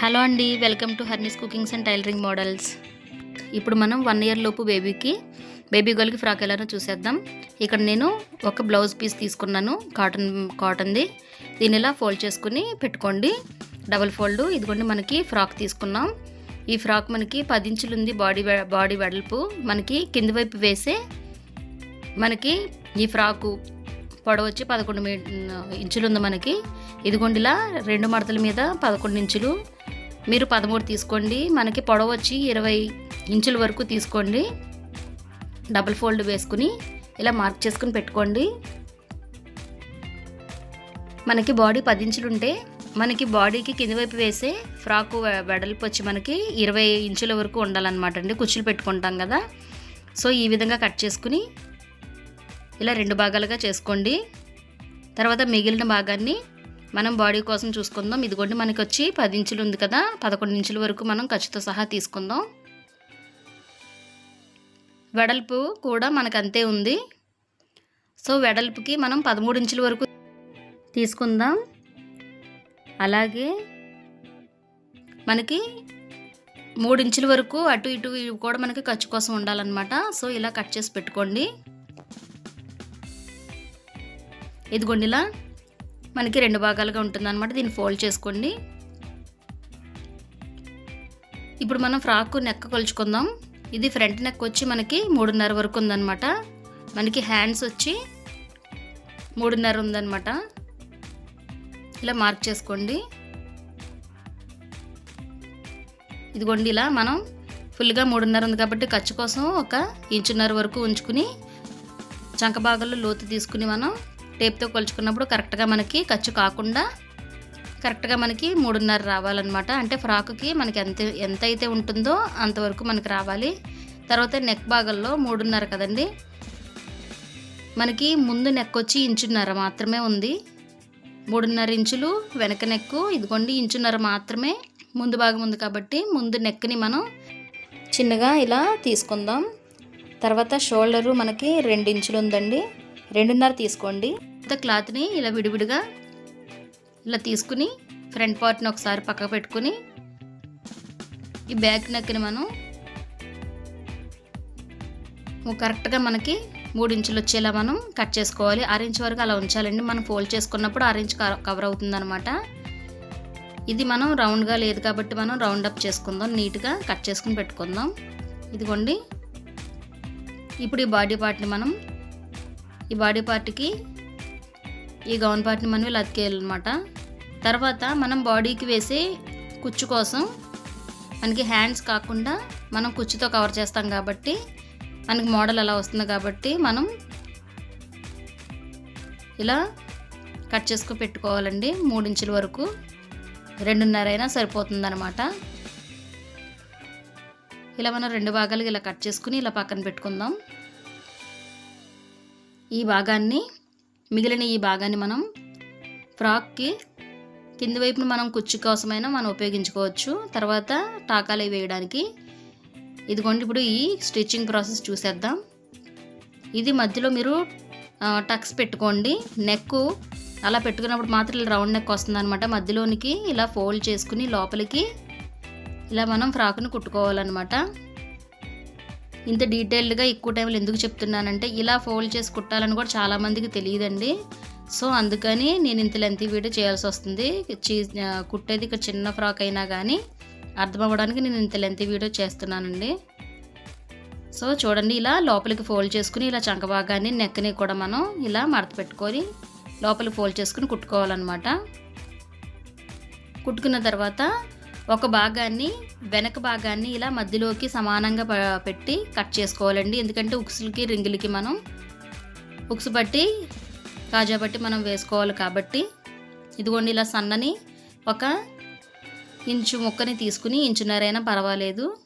Hello అండి welcome to Harni's cookings and tailoring models. ఇప్పుడు మనం వన్ ఇయర్ లోపు బేబీకి బేబీ గర్ల్కి ఫ్రాక్ ఎలానో చూసేద్దాం. ఇక్కడ నేను ఒక బ్లౌజ్ పీస్ తీసుకున్నాను కాటన్ కాటన్ది. దీన్ని ఇలా ఫోల్డ్ చేసుకుని పెట్టుకోండి. డబుల్ ఫోల్డ్ ఇదిగోండి మనకి ఫ్రాక్ తీసుకున్నాం. ఈ ఫ్రాక్ మనకి పది ఇంచులు ఉంది బాడీ బాడీ వెడల్పు. మనకి కింది వైపు వేసే మనకి ఈ ఫ్రాకు పొడవు వచ్చి పదకొండు మీ ఇంచులు ఉంది మనకి. ఇదిగోండి ఇలా రెండు మడతల మీద పదకొండు ఇంచులు మీరు పదమూడు తీసుకోండి. మనకి పొడవు వచ్చి ఇరవై ఇంచుల వరకు తీసుకోండి. డబుల్ ఫోల్డ్ వేసుకుని ఇలా మార్క్ చేసుకుని పెట్టుకోండి. మనకి బాడీ పది ఇంచులు ఉంటే మనకి బాడీకి కింది వైపు వేసే ఫ్రాకు వెడల్పు వచ్చి మనకి ఇరవై ఇంచుల వరకు ఉండాలన్నమాట అండి. కుచ్చులు పెట్టుకుంటాం కదా. సో ఈ విధంగా కట్ చేసుకుని ఇలా రెండు భాగాలుగా చేసుకోండి. తర్వాత మిగిలిన భాగాన్ని మనం బాడీ కోసం చూసుకుందాం. ఇదిగోండి మనకి వచ్చి పది ఇంచులు ఉంది కదా పదకొండు ఇంచుల వరకు మనం ఖర్చుతో సహా తీసుకుందాం. వెడల్పు కూడా మనకు అంతే ఉంది. సో వెడల్పుకి మనం పదమూడు ఇంచుల వరకు తీసుకుందాం. అలాగే మనకి మూడు ఇంచుల వరకు అటు ఇటు ఇవి కూడా మనకి ఖర్చు కోసం ఉండాలన్నమాట. సో ఇలా కట్ చేసి పెట్టుకోండి. ఇదిగోండి ఇలా మనకి రెండు భాగాలుగా ఉంటుంది అనమాట దీన్ని ఫోల్డ్ చేసుకోండి. ఇప్పుడు మనం ఫ్రాక్ నెక్ కొలుచుకుందాం. ఇది ఫ్రంట్ నెక్ వచ్చి మనకి మూడున్నర వరకు ఉందన్నమాట. మనకి హ్యాండ్స్ వచ్చి మూడున్నర ఉందన్నమాట. ఇలా మార్క్ చేసుకోండి. ఇదిగోండి ఇలా మనం ఫుల్గా మూడున్నర ఉంది కాబట్టి ఖర్చు కోసం ఒక ఇంచున్నర వరకు ఉంచుకుని చంక భాగంలో లోతు తీసుకుని మనం టేప్తో కొలుచుకున్నప్పుడు కరెక్ట్గా మనకి ఖర్చు కాకుండా కరెక్ట్గా మనకి మూడున్నర రావాలన్నమాట. అంటే ఫ్రాక్కి మనకి ఎంత ఎంత అయితే ఉంటుందో అంతవరకు మనకి రావాలి. తర్వాత నెక్ భాగంలో మూడున్నర కదండి. మనకి ముందు నెక్ వచ్చి ఇంచున్నర మాత్రమే ఉంది. మూడున్నర ఇంచులు వెనక నెక్కు ఇదిగోండి ఇంచున్నర మాత్రమే ముందు భాగం ఉంది కాబట్టి ముందు నెక్ని మనం చిన్నగా ఇలా తీసుకుందాం. తర్వాత షోల్డరు మనకి రెండు ఇంచులు ఉందండి. రెండున్నర తీసుకోండి. తర్వాత క్లాత్ని ఇలా విడివిడిగా ఇలా తీసుకుని ఫ్రంట్ పార్ట్ని ఒకసారి పక్కకు పెట్టుకుని ఈ బ్యాక్ నెక్ని మనం కరెక్ట్గా మనకి మూడు ఇంచులు వచ్చేలా మనం కట్ చేసుకోవాలి. ఆరు ఇంచ్ వరకు అలా ఉంచాలండి. మనం ఫోల్డ్ చేసుకున్నప్పుడు ఆరెంజ్ ఇంచ్ కవర్ అవుతుందనమాట ఇది మనం రౌండ్గా లేదు కాబట్టి మనం రౌండ్ అప్ చేసుకుందాం. నీట్గా కట్ చేసుకుని పెట్టుకుందాం. ఇదిగోండి. ఇప్పుడు ఈ బాడీ పార్ట్ని మనం ఈ బాడీ పార్ట్కి ఈ గౌన్ పార్ట్ని మనం ఇలా అతికేయాలన్నమాట. తర్వాత మనం బాడీకి వేసే కుచ్చు కోసం మనకి హ్యాండ్స్ కాకుండా మనం కుచ్చుతో కవర్ చేస్తాం కాబట్టి మనకి మోడల్ అలా వస్తుంది కాబట్టి మనం ఇలా కట్ చేసుకు పెట్టుకోవాలండి. మూడు ఇంచుల వరకు రెండున్నర అయినా సరిపోతుందన్నమాట. ఇలా మనం రెండు భాగాలుగా ఇలా కట్ చేసుకుని ఇలా పక్కన పెట్టుకుందాం. ఈ భాగాన్ని మిగిలిన ఈ భాగాన్ని మనం ఫ్రాక్కి కింది వైపున మనం కుచ్చు కోసమైనా మనం ఉపయోగించుకోవచ్చు. తర్వాత టాకాలు వేయడానికి. ఇదిగోండి ఇప్పుడు ఈ స్టిచ్చింగ్ ప్రాసెస్ చూసేద్దాం. ఇది మధ్యలో మీరు టక్స్ పెట్టుకోండి. నెక్ అలా పెట్టుకున్నప్పుడు మాత్రం ఇలా రౌండ్ నెక్ వస్తుంది అనమాట మధ్యలోనికి ఇలా ఫోల్డ్ చేసుకుని లోపలికి ఇలా మనం ఫ్రాక్ను కుట్టుకోవాలన్నమాట. ఇంత డీటెయిల్డ్గా ఎక్కువ టైంలో ఎందుకు చెప్తున్నానంటే ఇలా ఫోల్డ్ చేసి కుట్టాలని కూడా చాలామందికి తెలియదండి. సో అందుకని నేను ఇంత లెంత్ వీడియో చేయాల్సి వస్తుంది. చీ కుట్టేది ఇక చిన్న ఫ్రాక్ అయినా కానీ అర్థం అవ్వడానికి నేను ఇంత లెంత్ వీడియో చేస్తున్నానండి. సో చూడండి ఇలా లోపలికి ఫోల్డ్ చేసుకుని ఇలా చంక భాగాన్ని నెక్ని కూడా మనం ఇలా మడత పెట్టుకొని లోపలికి ఫోల్డ్ చేసుకుని కుట్టుకోవాలన్నమాట. కుట్టుకున్న తర్వాత ఒక భాగాన్ని వెనక భాగాన్ని ఇలా మధ్యలోకి సమానంగా పెట్టి కట్ చేసుకోవాలండి. ఎందుకంటే ఉక్సులకి రింగులకి మనం ఉక్సు పట్టి కాజా పట్టి మనం వేసుకోవాలి కాబట్టి. ఇదిగోండి ఇలా సన్నని ఒక ఇంచు ముక్కని తీసుకుని ఇంచున్నరైనా పర్వాలేదు.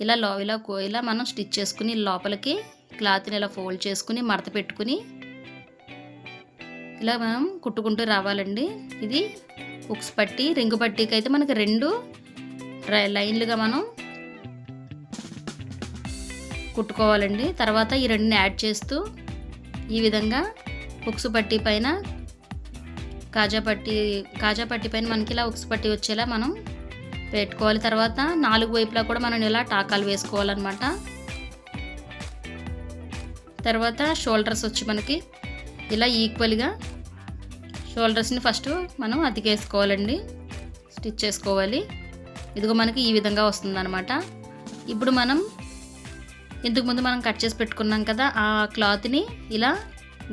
ఇలా లో ఇలా కో- ఇలా మనం స్టిచ్ చేసుకుని లోపలికి క్లాత్ని ఇలా ఫోల్డ్ చేసుకుని మడత పెట్టుకుని ఇలా మనం కుట్టుకుంటూ రావాలండి. ఇది ఉక్స్ పట్టి రింగు పట్టీకి అయితే మనకి రెండు లైన్లుగా మనం కుట్టుకోవాలండి. తర్వాత ఈ రెండుని యాడ్ చేస్తూ ఈ విధంగా ఉక్సు పట్టీ పైన కాజా పట్టి కాజా పట్టి పైన మనకి ఇలా ఉక్సు పట్టి వచ్చేలా మనం పెట్టుకోవాలి. తర్వాత నాలుగు వైపులా కూడా మనం ఇలా టాకాలు వేసుకోవాలన్నమాట. తర్వాత షోల్డర్స్ వచ్చి మనకి ఇలా ఈక్వల్గా షోల్డర్స్ని ఫస్ట్ మనం అతికేసుకోవాలండి. స్టిచ్ చేసుకోవాలి. ఇదిగో మనకి ఈ విధంగా వస్తుందన్నమాట. ఇప్పుడు మనం ఇంతకుముందు మనం కట్ చేసి పెట్టుకున్నాం కదా ఆ క్లాత్ని ఇలా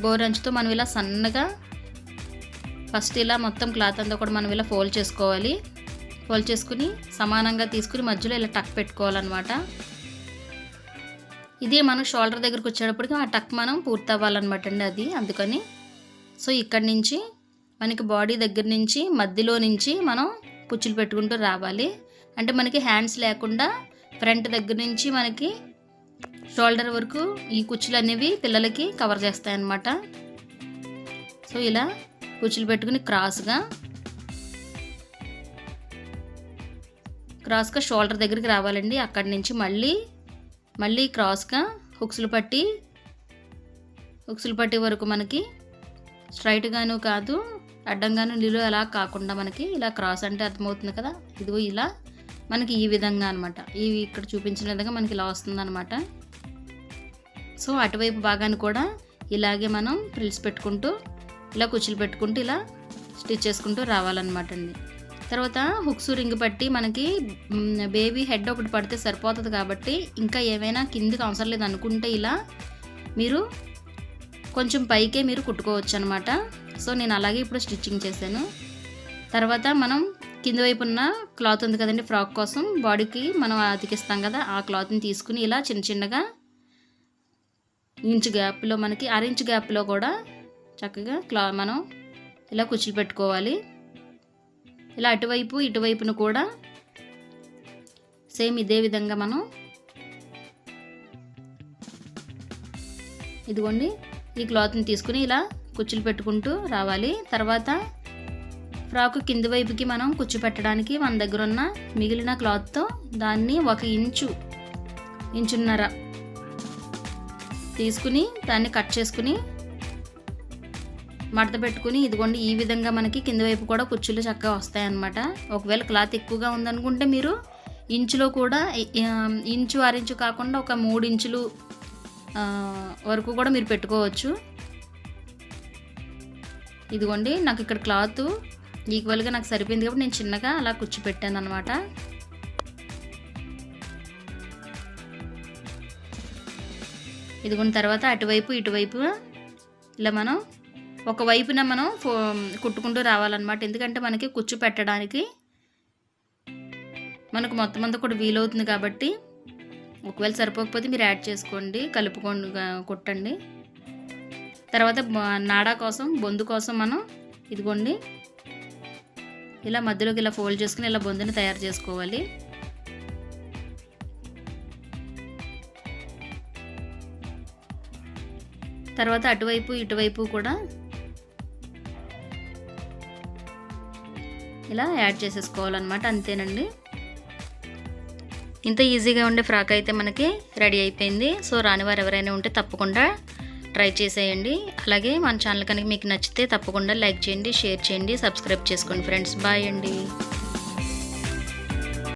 గోరంచుతో మనం ఇలా సన్నగా ఫస్ట్ ఇలా మొత్తం క్లాత్ అంతా కూడా మనం ఇలా ఫోల్డ్ చేసుకోవాలి. ఫోల్డ్ చేసుకుని సమానంగా తీసుకుని మధ్యలో ఇలా టక్ పెట్టుకోవాలన్నమాట. ఇది మనం షోల్డర్ దగ్గరకు వచ్చేటప్పటికి ఆ టక్ మనం పూర్తి అవ్వాలన్నమాట అండి అది అందుకని. సో ఇక్కడి నుంచి మనకి బాడీ దగ్గర నుంచి మధ్యలో నుంచి మనం కుచ్చులు పెట్టుకుంటూ రావాలి. అంటే మనకి హ్యాండ్స్ లేకుండా ఫ్రంట్ దగ్గర నుంచి మనకి షోల్డర్ వరకు ఈ కుచ్చులు అనేవి పిల్లలకి కవర్ చేస్తాయన్నమాట. సో ఇలా కుచ్చులు పెట్టుకుని క్రాస్గా క్రాస్గా షోల్డర్ దగ్గరికి రావాలండి. అక్కడి నుంచి మళ్ళీ మళ్ళీ క్రాస్గా హుక్స్లు పట్టి హుక్స్లు పట్టి వరకు మనకి స్ట్రైట్గాను కాదు అడ్డంగాను నిలువ అలా కాకుండా మనకి ఇలా క్రాస్ అంటే అర్థమవుతుంది కదా? ఇదిగో ఇలా మనకి ఈ విధంగా అనమాట ఇవి ఇక్కడ చూపించిన విధంగా మనకి ఇలా వస్తుంది అనమాట సో అటువైపు భాగాన్ని కూడా ఇలాగే మనం ప్రిల్స్ పెట్టుకుంటూ ఇలా కుచ్చులు పెట్టుకుంటూ ఇలా స్టిచ్ చేసుకుంటూ రావాలన్నమాట అండి. తర్వాత హుక్స్ రింగ్ పట్టి మనకి బేబీ హెడ్ ఒకటి పడితే సరిపోతుంది కాబట్టి ఇంకా ఏమైనా కిందికి అవసరం లేదు అనుకుంటే ఇలా మీరు కొంచెం పైకే మీరు కుట్టుకోవచ్చు అనమాట సో నేను అలాగే ఇప్పుడు స్టిచ్చింగ్ చేశాను. తర్వాత మనం కింద వైపు ఉన్న క్లాత్ ఉంది కదండి ఫ్రాక్ కోసం బాడీకి మనం అతికిస్తాం కదా ఆ క్లాత్ని తీసుకుని ఇలా చిన్న చిన్నగా ఇంచు గ్యాప్లో మనకి అర ఇంచ్ గ్యాప్లో కూడా చక్కగా క్లా మనం ఇలా కుచ్చులు పెట్టుకోవాలి. ఇలా అటువైపు ఇటువైపును కూడా సేమ్ ఇదే విధంగా మనం ఇదిగోండి ఈ క్లాత్ని తీసుకుని ఇలా కుచ్చులు పెట్టుకుంటూ రావాలి. తర్వాత ఫ్రాక్ కింది వైపుకి మనం కుచ్చు పెట్టడానికి మన దగ్గర ఉన్న మిగిలిన క్లాత్తో దాన్ని ఒక ఇంచు ఇంచున్నర తీసుకుని దాన్ని కట్ చేసుకుని మడత పెట్టుకుని ఇదిగోండి ఈ విధంగా మనకి కింది వైపు కూడా కుచ్చులు చక్కగా వస్తాయన్నమాట. ఒకవేళ క్లాత్ ఎక్కువగా ఉందనుకుంటే మీరు ఇంచులో కూడా ఇంచు అరించు కాకుండా ఒక మూడు ఇంచులు వరకు కూడా మీరు పెట్టుకోవచ్చు. ఇదిగోండి నాకు ఇక్కడ క్లాత్ ఈక్వల్గా నాకు సరిపోయింది కాబట్టి నేను చిన్నగా అలా కుచ్చి పెట్టాను అనమాట ఇదిగోండి తర్వాత అటువైపు ఇటువైపు ఇలా మనం ఒక వైపున మనం కుట్టుకుంటూ రావాలన్నమాట. ఎందుకంటే మనకి కుచ్చు పెట్టడానికి మనకు మొత్తం అంతా కూడా వీలవుతుంది కాబట్టి ఒకవేళ సరిపోకపోతే మీరు యాడ్ చేసుకోండి కలుపుకోండి కుట్టండి. తర్వాత నాడా కోసం బొందు కోసం మనం ఇదిగోండి ఇలా మధ్యలోకి ఇలా ఫోల్డ్ చేసుకుని ఇలా బొందుని తయారు చేసుకోవాలి. తర్వాత అటువైపు ఇటువైపు కూడా ఇలా యాడ్ చేసేసుకోవాలన్నమాట అంతేనండి. ఇంత ఈజీగా ఉండే ఫ్రాక్ అయితే మనకి రెడీ అయిపోయింది. సో రానివారు ఎవరైనా ఉంటే తప్పకుండా ట్రై చేసేయండి. అలాగే మన ఛానల్ కనుక మీకు నచ్చితే తప్పకుండా లైక్ చేయండి షేర్ చేయండి సబ్స్క్రైబ్ చేసుకోండి ఫ్రెండ్స్. బాయ్ అండి.